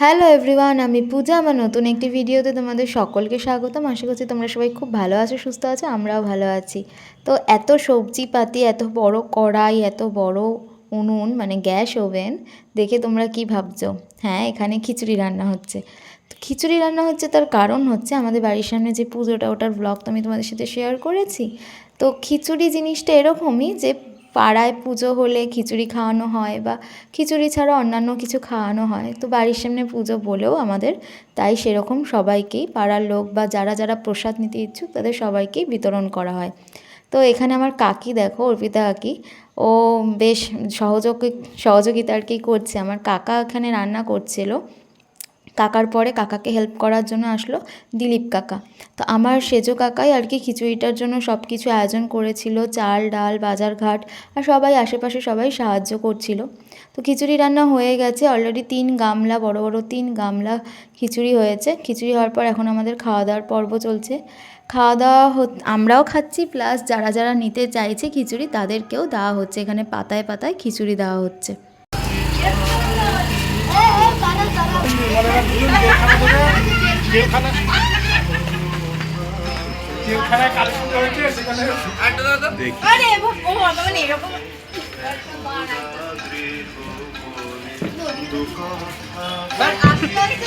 Hello everyone আমি পূজা, আমার নতুন একটি ভিডিওতে তোমাদের সকলকে স্বাগতম। আশা করছি তোমরা সবাই খুব ভালো আছো, সুস্থ আছো, আমরাও ভালো আছি। তো এত সবজিপাতি, এত বড় কড়াই, এত বড় উনুন মানে গ্যাস ওভেন, দেখে তোমরা কি ভাবছ? হ্যাঁ এখানে খিচুড়ি রান্না হচ্ছে। তো খিচুড়ি রান্না হচ্ছে, তার কারণ হচ্ছে আমাদের বাড়ির সামনে যে পুজোটা, ওটার ব্লগ তো আমি তোমাদের সাথে শেয়ার করেছি। তো খিচুড়ি জিনিসটা এরকমই যে পাড়ায় পুজো হলে খিচুড়ি খাওয়ানো হয় বা খিচুড়ি ছাড়া অন্যান্য কিছু খাওয়ানো হয়, তো বাড়ির সামনে পুজো বলেও আমাদের তাই সেরকম সবাইকেই পাড়ার লোক বা যারা যারা প্রসাদ নিতে ইচ্ছুক তাদের সবাইকেই বিতরণ করা হয়। তো এখানে আমার কাকি দেখো, অর্পিতা কাকি, ও বেশ সহযোগী সহযোগিতা আর কি করছে? আমার কাকা এখানে রান্না করছিল। কাকার পরে কাকাকে হেল্প করার জন্য আসলো দিলীপ কাকা। তো আমার সেজো কাকাই আর কি খিচুড়িটার জন্য সব কিছু আয়োজন করেছিল, চাল, ডাল, বাজারঘাট আর সবাই আশেপাশে সবাই সাহায্য করছিল। তো খিচুড়ি রান্না হয়ে গেছে অলরেডি তিন গামলা, বড় বড় তিন গামলা খিচুড়ি হয়েছে। খিচুড়ি হওয়ার পর এখন আমাদের খাওয়া দাওয়ার পর্ব চলছে। খাওয়া দাওয়া আমরাও খাচ্ছি প্লাস যারা যারা নিতে চাইছে খিচুড়ি তাদেরকেও দেওয়া হচ্ছে। এখানে পাতায় পাতায় খিচুড়ি দেওয়া হচ্ছে। জেলখানা জেলখানায় কালী হয়েছে সেখানে আরে ও মানে এরকম আস্তে আস্তে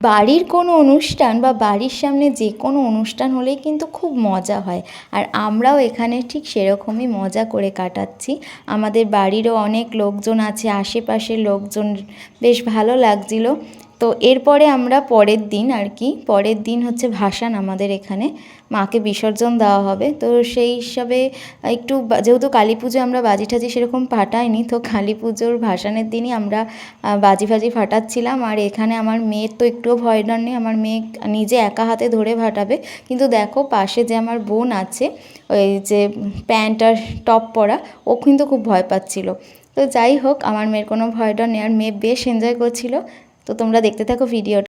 বাড়ির কোনো অনুষ্ঠান বা বাড়ির সামনে যে কোনো অনুষ্ঠান হলেই কিন্তু খুব মজা হয়। আর আমরাও এখানে ঠিক সেরকমই মজা করে কাটাচ্ছি। আমাদের বাড়িরও অনেক লোকজন আছে, আশেপাশের লোকজন, বেশ ভালো লাগছিল। তো এরপরে আমরা পরের দিন আর কি, পরের দিন হচ্ছে ভাসান আমাদের এখানে, মাকে বিসর্জন দেওয়া হবে। তো সেই হিসাবে একটু যেহেতু কালী পুজো আমরা বাজি ঠাজি সেরকম ফাটাইনি, তো কালী পুজোর ভাসানের দিনই আমরা বাজি ফাজি ফাটাচ্ছিলাম। আর এখানে আমার মেয়ের তো একটুও ভয় ডর নেই, আমার মেয়ে নিজে একা হাতে ধরে ফাটাবে। কিন্তু দেখো পাশে যে আমার বোন আছে, ওই যে প্যান্ট আর টপ পরা, ও কিন্তু খুব ভয় পাচ্ছিল। তো যাই হোক, আমার মেয়ের কোনো ভয় ডর নেই, আর মেয়ে বেশ এনজয় করছিল। তো তোমরা দেখতে থাকো ভিডিওটা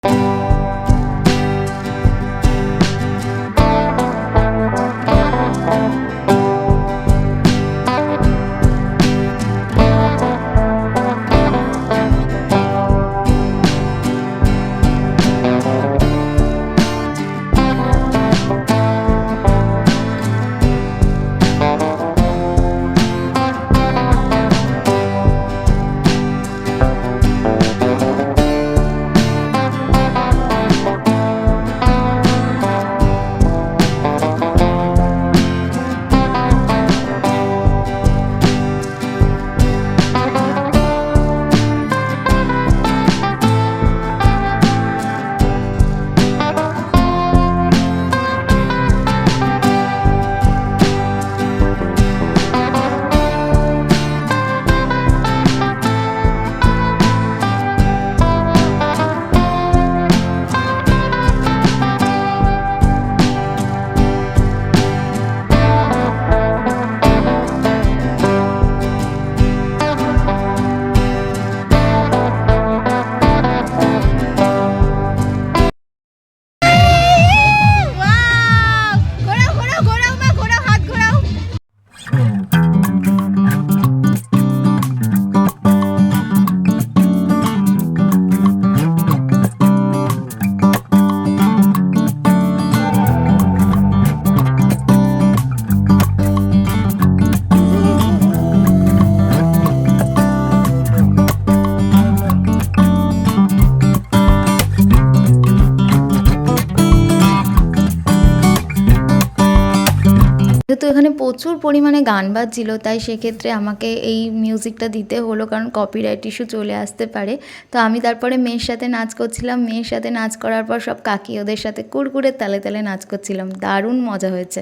যেহেতু এখানে প্রচুর পরিমাণে গান বাজছিল, তাই সেক্ষেত্রে আমাকে এই মিউজিকটা দিতে হলো, কারণ কপিরাইট ইস্যু চলে আসতে পারে। তো আমি তারপরে মেয়ের সাথে নাচ করছিলাম, মেয়ের সাথে নাচ করার পর সব কাকি ওদের সাথে কুড়কুড়ে তালে তালে নাচ করছিলাম। দারুণ মজা হয়েছে।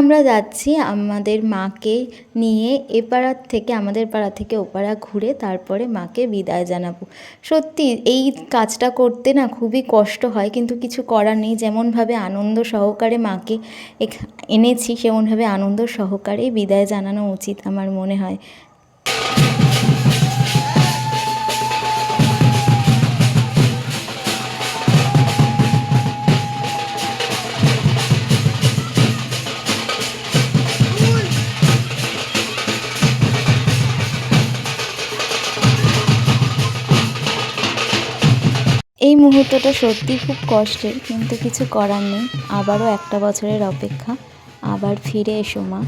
আমরা যাচ্ছি আমাদের মাকে নিয়ে এ পাড়ার থেকে, আমাদের পাড়া থেকে ও পাড়া ঘুরে তারপরে মাকে বিদায় জানাব। সত্যি এই কাজটা করতে না খুবই কষ্ট হয়, কিন্তু কিছু করার নেই। যেমনভাবে আনন্দ সহকারে মাকে এনেছি, সেমনভাবে আনন্দ সহকারেই বিদায় জানানো উচিত আমার মনে হয়। এই মুহূর্তটা সত্যি খুব কষ্টের, কিন্তু কিছু করার নেই। আবারও একটা বছরের অপেক্ষা। আবার ফিরে এসো, মা।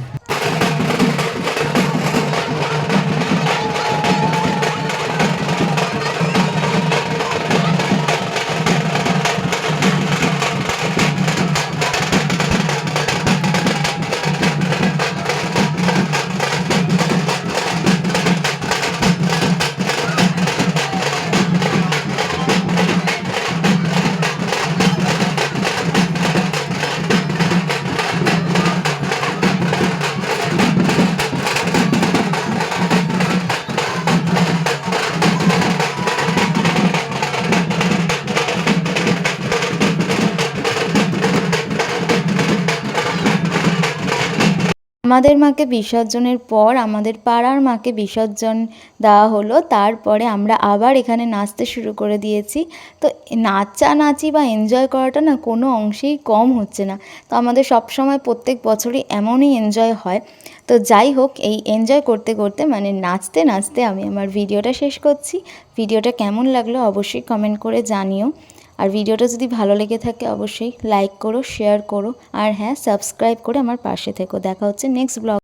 আমাদের মাকে বিসর্জনের পর আমাদের পাড়ার মাকে বিসর্জন দেওয়া হলো। তারপরে আমরা আবার এখানে নাচতে শুরু করে দিয়েছি। তো নাচানাচি বা এনজয় করাটা না কোনো অংশেই কম হচ্ছে না। তো আমাদের সব সময় প্রত্যেক বছরই এমনই এনজয় হয়। তো যাই হোক, এই এনজয় করতে করতে মানে নাচতে নাচতে আমি আমার ভিডিওটা শেষ করছি। ভিডিওটা কেমন লাগল অবশ্যই কমেন্ট করে জানিও। আর ভিডিওটা যদি ভালো লেগে থাকে, অবশ্যই লাইক করো শেয়ার করো, আর হ্যাঁ সাবস্ক্রাইব করে আমার পাশে থেকো। দেখা হচ্ছে নেক্সট ব্লগ